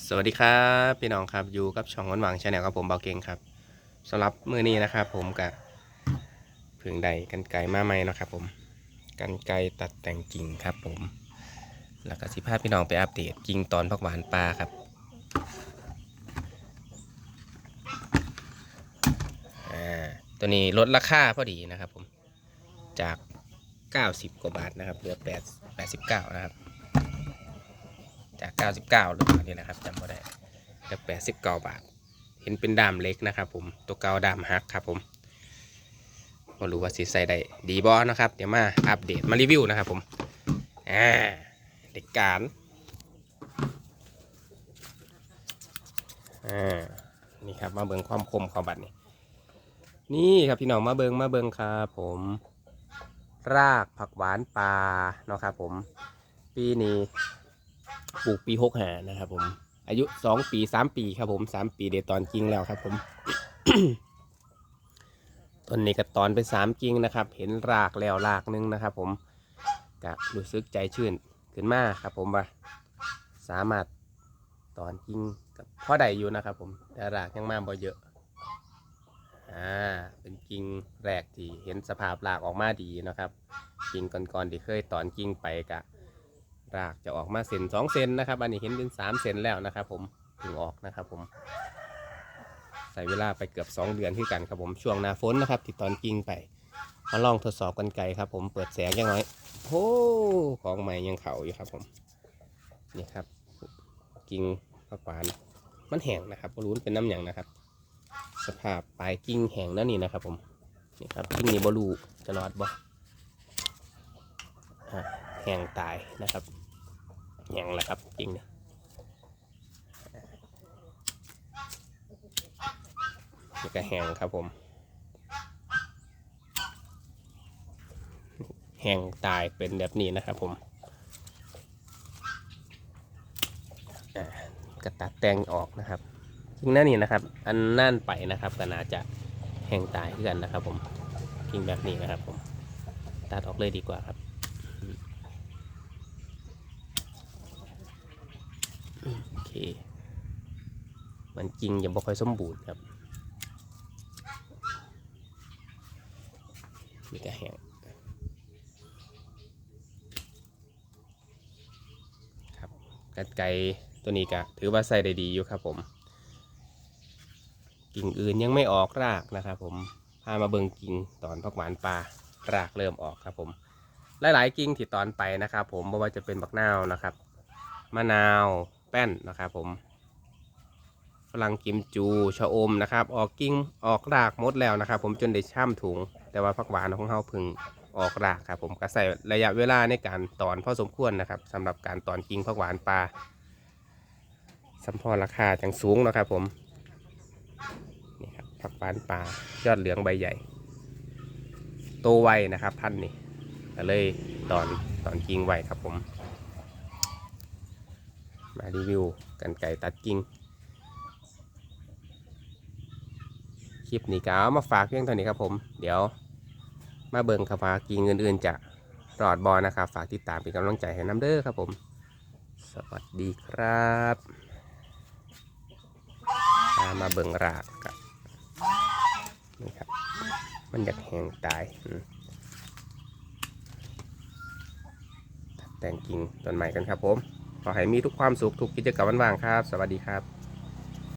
สวัสดีครับพี่น้องครับอยู่กับช่องวันหวังชาแนลครับผมเบาเก่งครับสำหรับมือนี้นะครับ ผมกับผึ่งใดกันไก่มาใหม่นะครับ ผมกันไก่ตัดแต่งกิ่งครับ ผม แล้วก็สิพาพี่น้องไปอัปเดตกิ่งตอนพักหวานปลาครับตัวนี้ลดราคาพอดีนะครับ ผมจาก 90 กว่าบาทนะครับเหลือ8 89 นะครับ จาก 99 หรือเปล่านี่แหละครับจำไม่ได้จาก89 บาท เห็นเป็นดามเล็กนะครับ ผมตัวเกาดามฮักครับผมมารู้ว่าสีใส่ได้ดีบอนะครับ เดี๋ยวมาอัปเดตมารีวิวนะครับ ผมอ่าเด็กการอ่านี่ครับมาเบิงความคมความบัดนี่นี่ครับพี่น้องมาเบิงมาเบิงครับผมรากผักหวานปลาเนาะครับผม ปีนี้ ปลูกปีหกหานะครับผม อายุสองปีสามปีครับผมสามปีเดยวตอนกิ่งแล้วครับผมต้นนี้ก็ตอนไปสามกิ่งนะครับ เห็นรากแล้วรากหนึงนะครับ ผมก็รู้สึกใจชื่นขึ้นมากครับผมว่าสามารถตอนกิ่งกับพ่อใดอยู่นะครับ ผมแต่รากยังมาบ่เยอะอ่าเป็นกิ่งแรกที่เห็นสภาพรากออกมาดีนะครับกิ่งก่อนๆที่เคยตอนกิ่งไปกะ รากจะออกมาเซนสองเซนนะครับ อันนี้เห็นเป็นสามเซนแล้วนะครับ ผมถึงออกนะครับ ผม ใส่เวลาไปเกือบ 2 เดือนที่กันครับผมช่วงหน้าฝนนะครับที่ตอนกิ่งไปมาลองทดสอบกันไกลครับ ผมเปิดแสงยังน้อยโอ้ของใหม่ยังเขาอยู่ครับ ผมนี่ครับ กิ่งผักหวานมันแห้งนะครับบรู้นเป็นน้ำหยังนะครับ สภาพปลายกิ่งแห้งนั่นนี่นะครับ ผมนี่ครับกิ่งนี้บรูจะรอดบ่แห้งตายนะครับ แห้งแล้วครับกิ่งนี่ยนี่ก็แห้งครับผม แห้งตายเป็นแบบนี้นะครับผมกระตัดแต่งออกนะครับซึ่งนั่นนี่นะครับ อันนั่นไปนะครับก็น่าจะแห้งตายขึ้นกันนะครับผมกิ่งแบบนี้นะครับผม ตัดออกเลยดีกว่าครับอืมโอ เคมันจริงยังบ่ค่อยสมบูรณ์ครับนี่ก็แห้งครับกันไก่ตัวนี้ก็ถือว่าใส่ได้ดีอยู่ครับผมกิ่งอื่นยังไม่ออกรากนะครับผมพามาเบิงกิ่งตอนพักหวานปลารากเริ่มออกครับผมหลายๆกิ่งที่ตอนไปนะครับผมไม่ว่าจะเป็นบักนาวนะครับมะนาว แป้นนะครับผมฝรั่งกิมจูชะอมนะครับออกกิ่งออกรากมดแล้วนะครับ ผมจนได้ช่ำถุง แต่ว่าผักหวานของเฮาพึ่งออกรากครับผมก็ใส่ระยะเวลาในการตอนพอสมควรนะครับสำหรับการตอนกิ่งผักหวานปลาสัมพอราคาจังสูงนะครับผมนี่ครับผักหวานปลายอดเหลืองใบใหญ่โตไวนะครับ พันนี่ก็เลยตอนตอนกิ่งไวครับผม มารีวิวกันไก่ตัดกิ่งคลิปนี้ก็ามาฝากเพียงเท่านี้ครับผม เดี๋ยวมาเบิ่งครับว่ากิ่งอื่นๆจะรอดบอนะครับ ฝากติดตามเป็นกำลังใจให้น้ำเด้อครับผม สวัสดีครับมามาเบิ่งรากครับนี่ครับ มันอยากแห้งตายตัดแต่งกิ่งต้นใหม่กันครับผม ขอให้มีทุกความสุขทุกกิจกรรมวันว่างครับ สวัสดีครับ